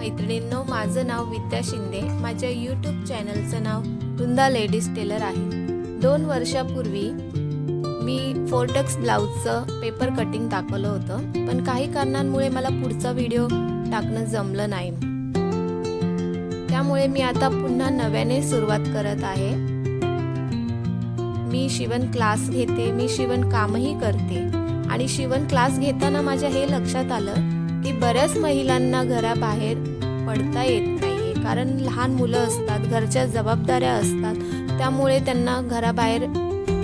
मैत्रिणींनो माझं नाव विद्या शिंदे. माझ्या यूट्यूब चॅनलचं नाव वृंदा लेडीज टेलर आहे. दोन वर्षापूर्वी मी फोर्टक्स ब्लाऊजचं पेपर कटिंग दाखवलं होतं पण काही कारणांमुळे मला पुढचा व्हिडिओ टाकणं जमलं नाही. त्यामुळे मी आता पुन्हा नव्याने सुरुवात करत आहे. मी शिवण क्लास घेते मी शिवण कामही करते. आणि शिवण क्लास घेताना माझ्या हे लक्षात आलं की बऱ्याच महिलांना घराबाहेर पडता येत नाही कारण लहान मुलं असतात घरच्या जबाबदाऱ्या असतात त्यामुळे त्यांना घराबाहेर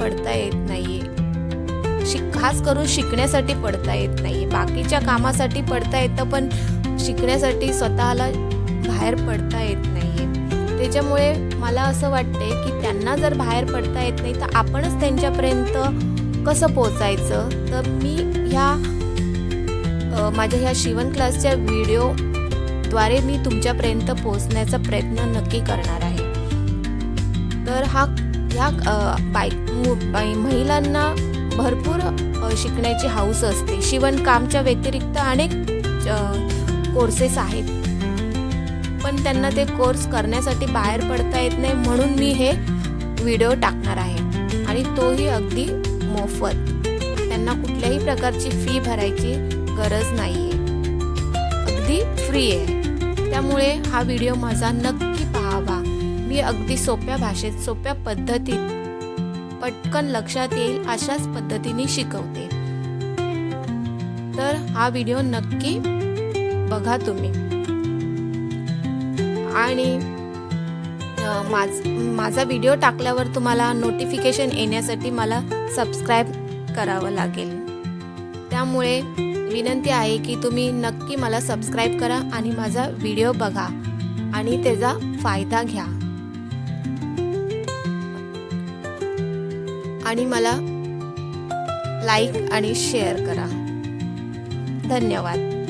पडता येत नाहीये. शिक खास करून शिकण्यासाठी पडता येत नाही बाकीच्या कामासाठी पडता येतं पण शिकण्यासाठी स्वतःला बाहेर पडता येत नाही त्याच्यामुळे मला असं वाटते की त्यांना जर बाहेर पडता येत नाही तर आपणच त्यांच्यापर्यंत कसं पोचायचं तर मी ह्या माझ्या ह्या शिवण क्लासच्या व्हिडिओद्वारे मी तुमच्यापर्यंत पोचण्याचा प्रयत्न नक्की करणार आहे. तर हा ह्या बाईक बाई महिलांना भरपूर शिकण्याची हौस असते. शिवणकामच्या व्यतिरिक्त अनेक कोर्सेस आहेत. पण त्यांना ते कोर्स करण्यासाठी बाहेर पडता येत नाही म्हणून मी हे व्हिडिओ टाकणार आहे. आणि तोही अगदी मोफत. त्यांना कुठल्याही प्रकारची फी भरायची गरज नाही आहे अगदी फ्री आहे. त्यामुळे हा व्हिडिओ माझा नक्की पाहावा. मी अगदी सोप्या भाषेत सोप्या पद्धतीत पटकन लक्षात येईल अशाच पद्धतीने शिकवते. तर हा व्हिडिओ नक्की बघा तुम्ही. आणि माझ माझा व्हिडिओ टाकल्यावर तुम्हाला नोटिफिकेशन येण्यासाठी मला सबस्क्राईब करावं लागेल. त्यामुळे विनंती आहे की तुम्ही नक्की मला सबस्क्राईब करा आणि माझा व्हिडिओ बघा. आणि त्याचा फायदा घ्या. आणि मला लाईक आणि शेअर करा. धन्यवाद.